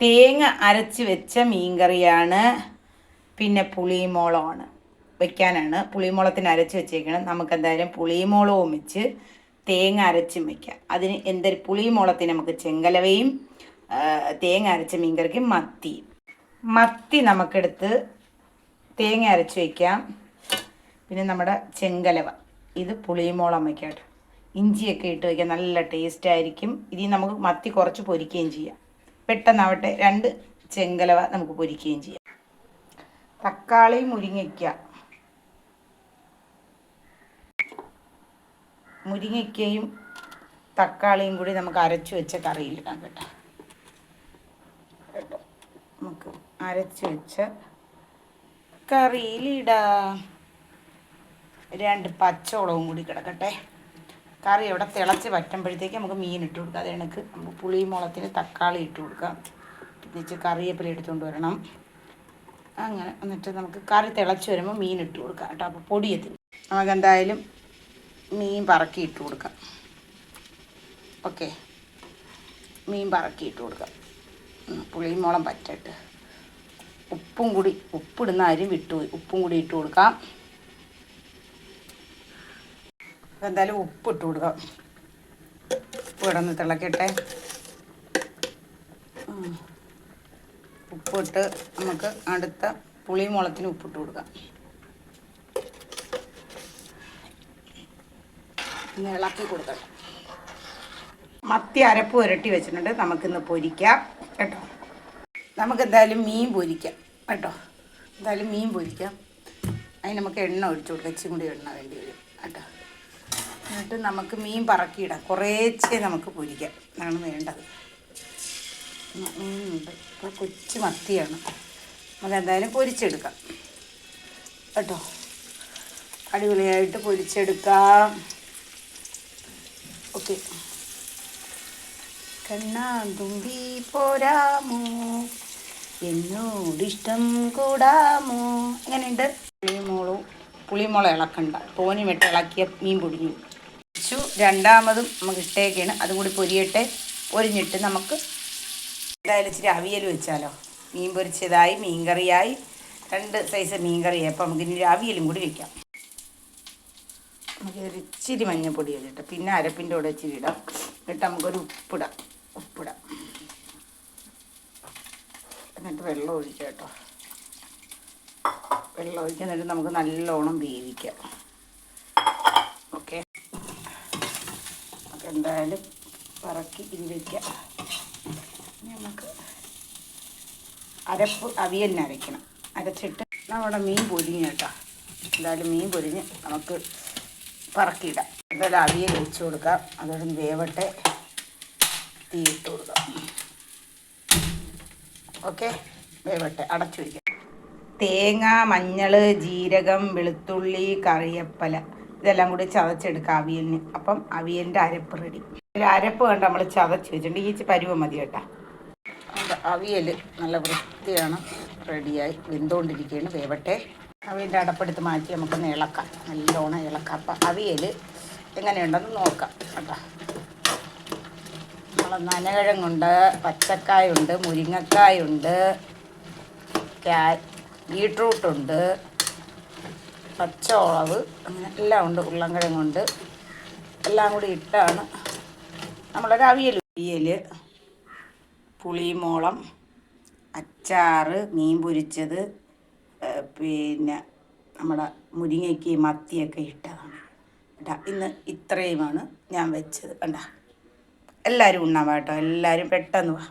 തേങ്ങ അരച്ച് വെച്ച മീൻകറിയാണ്. പിന്നെ പുളിമോളമാണ്. വെക്കാനാണ്. പുളിമോളത്തിന് അരച്ച് വെച്ചേക്കണം. നമുക്ക് എന്തായാലും പുളിമോളവും വെച്ച് തേങ്ങ അരച്ചും വെക്കാം. അതിന് എന്തൊരു പുളിമോളത്തിന് നമുക്ക് ചെങ്കലവയും തേങ്ങ അരച്ച മീൻകറിക്ക് മത്തി. മത്തി നമുക്കെടുത്ത് തേങ്ങ അരച്ച് വയ്ക്കാം പിന്നെ നമ്മുടെ ചെങ്കലവ. ഇത് പുളിമോളം വയ്ക്കാം ഇഞ്ചിയൊക്കെ ഇട്ട് വയ്ക്കാം നല്ല ടേസ്റ്റ് ആയിരിക്കും ഇതിൽ നമുക്ക് മത്തി കുറച്ച് പൊരിക്കുകയും ചെയ്യാം. പെട്ടെന്നാവട്ടെ രണ്ട് ചെങ്കലവ നമുക്ക് പൊരിക്കുകയും ചെയ്യാം. തക്കാളി മുരിങ്ങയ്ക്ക. മുരിങ്ങയ്ക്കയും തക്കാളിയും കൂടി നമുക്ക് അരച്ചു വെച്ച കറിയിലിടാം കേട്ടോ. കേട്ടോ. നമുക്ക് അരച്ചു വെച്ച കറിയിലിടാം രണ്ട് പച്ചവളവും കൂടി കിടക്കട്ടെ. കറി അവിടെ തിളച്ച് പറ്റുമ്പോഴത്തേക്ക് നമുക്ക് മീൻ ഇട്ട് കൊടുക്കാം. അത് കണക്ക് പുളിമുളത്തിന് തക്കാളി ഇട്ട് കൊടുക്കാം. പിന്നെ കറിവേപ്പില എടുത്തുകൊണ്ട് വരണം. അങ്ങനെ എന്നിട്ട് നമുക്ക് കറി തിളച്ച് വരുമ്പോൾ മീൻ ഇട്ട് കൊടുക്കാം കേട്ടോ. അപ്പോൾ പൊടിയത്തിന് നമുക്ക് എന്തായാലും മീൻ പറക്കി ഇട്ട് കൊടുക്കാം. ഓക്കെ. മീൻ പറക്കി ഇട്ട് കൊടുക്കാം. പുളി മുളം പറ്റട്ട് ഉപ്പും കൂടി ഉപ്പിടുന്ന അരി വിട്ടുപോയി. ഉപ്പും കൂടി ഇട്ട് കൊടുക്കാം. അപ്പോൾ എന്തായാലും ഉപ്പ് ഇട്ട് കൊടുക്കാം. ഉപ്പ് കിടന്ന് തിളക്കട്ടെ. ഉപ്പിട്ട് നമുക്ക് അടുത്ത പുളിമുളത്തിന് ഉപ്പിട്ട് കൊടുക്കാം. ഒന്ന് ഇളക്കി കൊടുക്കണം മത്തി അരപ്പ് പുരട്ടി വെച്ചിട്ടുണ്ട്. നമുക്കിന്ന് പൊരിക്കാം. കേട്ടോ? നമുക്ക് എന്തായാലും മീൻ പൊരിക്കാം. കേട്ടോ? എന്തായാലും മീൻ പൊരിക്കാം. അതിന് നമുക്ക് എണ്ണ ഒഴിച്ചു കൊടുക്കാം. ഇച്ചിരി കൂടി എണ്ണ വേണ്ടി വരും. കേട്ടോ? എന്നിട്ട് നമുക്ക് മീൻ പറക്കിയിടാം. കുറേച്ചേ നമുക്ക് പൊരിക്കാം. അതാണ് വേണ്ടത്. മീനുണ്ട്. ഇപ്പോൾ കൊച്ചു മത്തിയാണ്. നമ്മളെന്തായാലും പൊരിച്ചെടുക്കാം. കേട്ടോ? അടിപൊളിയായിട്ട് പൊരിച്ചെടുക്കാം. ഓക്കെ. കണ്ണാന്തുമ്പി പോരാമോ? എന്നോടിഷ്ടം കൂടാമോ? എങ്ങനെയുണ്ട്? പുളിമോളും പുളിമുള ഇളക്കണ്ട. തോനി വെട്ടിളക്കിയ മീൻ പൊടിഞ്ഞു. വെച്ചു രണ്ടാമതും നമുക്ക് ഇട്ടേക്കാണ്. അതും കൂടി പൊരിയട്ടെ. പൊരിഞ്ഞിട്ട് നമുക്ക് എന്തായാലും ഇച്ചിരി അവിയൽ വെച്ചാലോ. മീൻ പൊരിച്ചതായി മീൻ കറിയായി. രണ്ട് സൈസ് മീൻ കറിയായി. അപ്പോൾ നമുക്ക് ഇനി അവിയലും കൂടി വെക്കാം. നമുക്ക് ഇച്ചിരി മഞ്ഞപ്പൊടി ഇടട്ടെ പിന്നെ അരപ്പിന്റെ കൂടെ ഇച്ചിരി ഇടാം. എന്നിട്ട് നമുക്കൊരു ഉപ്പിടാം. ഉപ്പിടാം. എന്നിട്ട് വെള്ളം ഒഴിക്കാം കേട്ടോ. വെള്ളം ഒഴിക്കുക നമുക്ക് നല്ലോണം വേവിക്കാം ഓക്കെ നമുക്ക് എന്തായാലും പറക്കി ഇരി വയ്ക്കാം നമുക്ക് അരപ്പ് അവിയലിന് അരയ്ക്കണം. അരച്ചിട്ട് നമ്മുടെ മീൻ പൊരിഞ്ഞ് കേട്ടോ. എന്തായാലും മീൻ പൊരിഞ്ഞ് നമുക്ക് പറക്കിയിടാം. എന്തായാലും അവിയൽ ഒഴിച്ചു കൊടുക്കാം. അതോടും വേവട്ടെ. തീ കൊടുക്കാം. ഓക്കെ? വേവട്ടെ. അടച്ചു വയ്ക്കാം തേങ്ങ മഞ്ഞൾ ജീരകം വെളുത്തുള്ളി കറിയപ്പല. ഇതെല്ലാം കൂടി ചതച്ചെടുക്കാം അവിയലിന്. അപ്പം അവിയലിന്റെ അരപ്പ് റെഡി ഒരു അരപ്പ് കണ്ട് നമ്മൾ ചതച്ച് വെച്ചിട്ടുണ്ട്. ഈ പരുവം മതി കേട്ടോ. അവിയൽ നല്ല വൃത്തിയാണ്. റെഡിയായി. വെന്തുകൊണ്ടിരിക്കുകയാണ്. വേവട്ടെ. അവിയലിന്റെ അടപ്പെടുത്ത് മാറ്റി നമുക്കൊന്ന് ഇളക്കാം. നല്ലോണം ഇളക്കാം. അപ്പം അവിയൽ എങ്ങനെയുണ്ടെന്ന് നോക്കാം കേട്ടോ. നമ്മൾ നനകിഴങ്ങുണ്ട് പച്ചക്കായുണ്ട് മുരിങ്ങക്കായുണ്ട് ക്യാ ബീട്രൂട്ടുണ്ട് പച്ചമുളക് അങ്ങനെ എല്ലാം ഉണ്ട് ഉരുളൻകിഴങ്ങുണ്ട് എല്ലാം കൂടി ഇട്ടാണ് നമ്മളൊരു അവിയൽ അവിയൽ പുളിമോളം അച്ചാറ് മീൻ പൊരിച്ചത് പിന്നെ നമ്മുടെ മുരിങ്ങയ്ക്ക് മത്തിയൊക്കെ ഇട്ടതാണ്. കേട്ടാ ഇന്ന് ഇത്രയുമാണ് ഞാൻ വെച്ചത്. കണ്ട? എല്ലാവരും ഉണ്ണാവാട്ടോ എല്ലാവരും പെട്ടെന്ന് വാ.